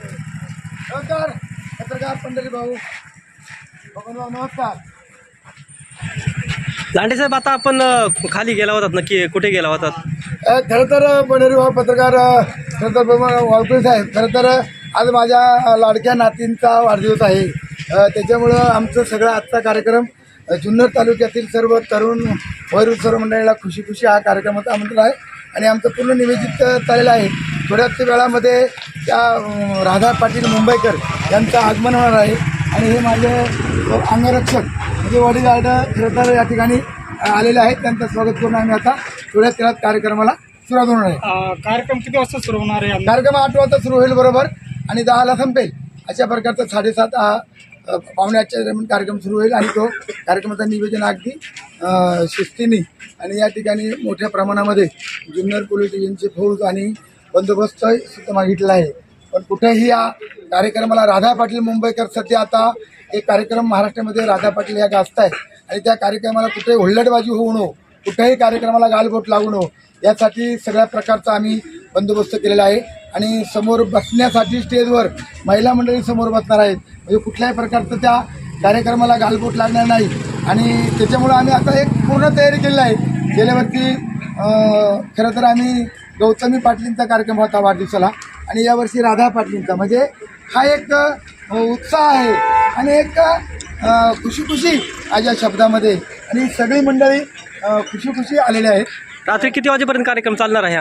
नमस्कार पत्रकार पंढरी भाऊ. बघून नमस्कार. लांडेसाहेब आता आपण खाली गेला होतात नक्की कुठे गेला होतात? खरं तर पंढरी भाऊ पत्रकार खरं तर वाळकुळे साहेब खरं तर आज माझ्या लाडक्या नातींचा वाढदिवस आहे. त्याच्यामुळं आमचं सगळा आजचा कार्यक्रम जुन्नर तालुक्यातील सर्व तरुण वैरुद्ध सर्व मंडळीला खुशी खुशी हा कार्यक्रमाचं आमंत्रण आहे. आणि आमचं पूर्ण अ, चाललेलं आहे. थोड्याच वेळामध्ये त्या राधा पाटील मुंबईकर यांचं आगमन होणार आहे. आणि हे माझे अंगरक्षक म्हणजे वडीलगार्ड खरं तर या ठिकाणी आलेले आहेत. त्यांचं स्वागत करून आम्ही आता थोड्याच वेळात कार्यक्रमाला सुरुवात होणार आहे. कार्यक्रम किती वाजता सुरू होणार आहे? कार्यक्रम आठ वाजता सुरू होईल बरोबर. आणि दहाला संपेल. अशा प्रकारचा साडेसात हा पाहुण्याच्या दरम्यान कार्यक्रम सुरू होईल आणि तो कार्यक्रमाचं निवेदन अगदी शिस्तीने आणि या ठिकाणी मोठ्या प्रमाणामध्ये जुन्नर पोलीस डिव्हिजनचे फौज आणि बंदोबस्त सुद्धा मागितला आहे. पण कुठेही या कार्यक्रमाला राधा पाटील मुंबईकर सध्या आता एक कार्यक्रम महाराष्ट्रामध्ये राधा पाटील या गाजत आहेत आणि त्या कार्यक्रमाला कुठेही हुल्लडबाजी होऊ नो कुठेही कार्यक्रमाला गालबोट लागू नो यासाठी सगळ्या प्रकारचा आम्ही बंदोबस्त केलेला आहे. आणि समोर बसण्यासाठी स्टेजवर महिला मंडळी समोर बसणार आहेत. म्हणजे कुठल्याही प्रकारचं त्या कार्यक्रमाला गालबोट लागणार नाही. आणि त्याच्यामुळं आम्ही आता एक पूर्ण तयारी केलेली आहे. गेल्या वर्षी खरं तर आम्ही गौतमी पाटलींचा कार्यक्रम होता वाढदिवसाला. आणि यावर्षी राधा पाटलींचा. म्हणजे हा एक उत्साह आहे. आणि एक अं, खुशी खुशी माझ्या शब्दामध्ये आणि सगळी मंडळी खुशी खुशी आलेली आहेत. रात्री किती वाजेपर्यंत कार्यक्रम चालणार आहे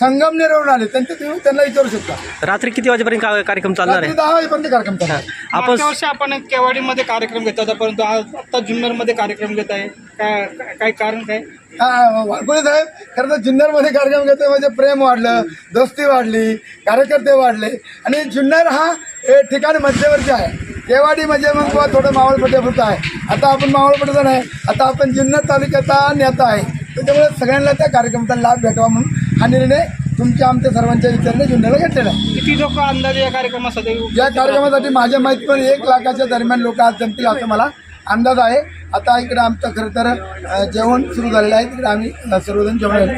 संगमनेरवरून आले. त्यांचं तुम्ही त्यांना विचारू शकता. रात्री किती वाजेपर्यंत का- कार्यक्रम चालणार रात्री आहे दहा वाजेपर्यंत कार्यक्रम चालणार. आपण मागच्या वर्षी आपण केवाडीमध्ये कार्यक्रम घेत होता परंतु आज आता जुन्नरमध्ये कार्यक्रम घेत आहे. काय काय- काय कारण काय? हा, वाळकुळे साहेब खरं तर जुन्नरमध्ये कार्यक्रम घेतो म्हणजे प्रेम वाढलं दोस्ती वाढली कार्यकर्ते वाढले. आणि जुन्नर हा हे ठिकाण मध्यवर्ती आहे. केवाडी म्हणजे मग बुवा थोडं मावळपट्यापुरतं आहे. आता आपण मावळपट्याचा नाही आता आपण जुन्नर तालुक्याचा नेता आहे. त्याच्यामुळे सगळ्यांना त्या कार्यक्रमाचा लाभ भेटावा म्हणून हा निर्णय तुमच्या आमच्या सर्वांच्या विचाराने जुन्नरला घेतलेला आहे. किती लोक अंदाजे या कार्यक्रमासाठी या कार्यक्रमासाठी माझ्या माहितीवर एक लाखाच्या दरम्यान लोक आज जमतील असं मला अंदाज आहे. आता इकडे आमचं खरं तर जेवण सुरू झालेलं आहे. तिकडे आम्ही सर्वजण जेवण चालू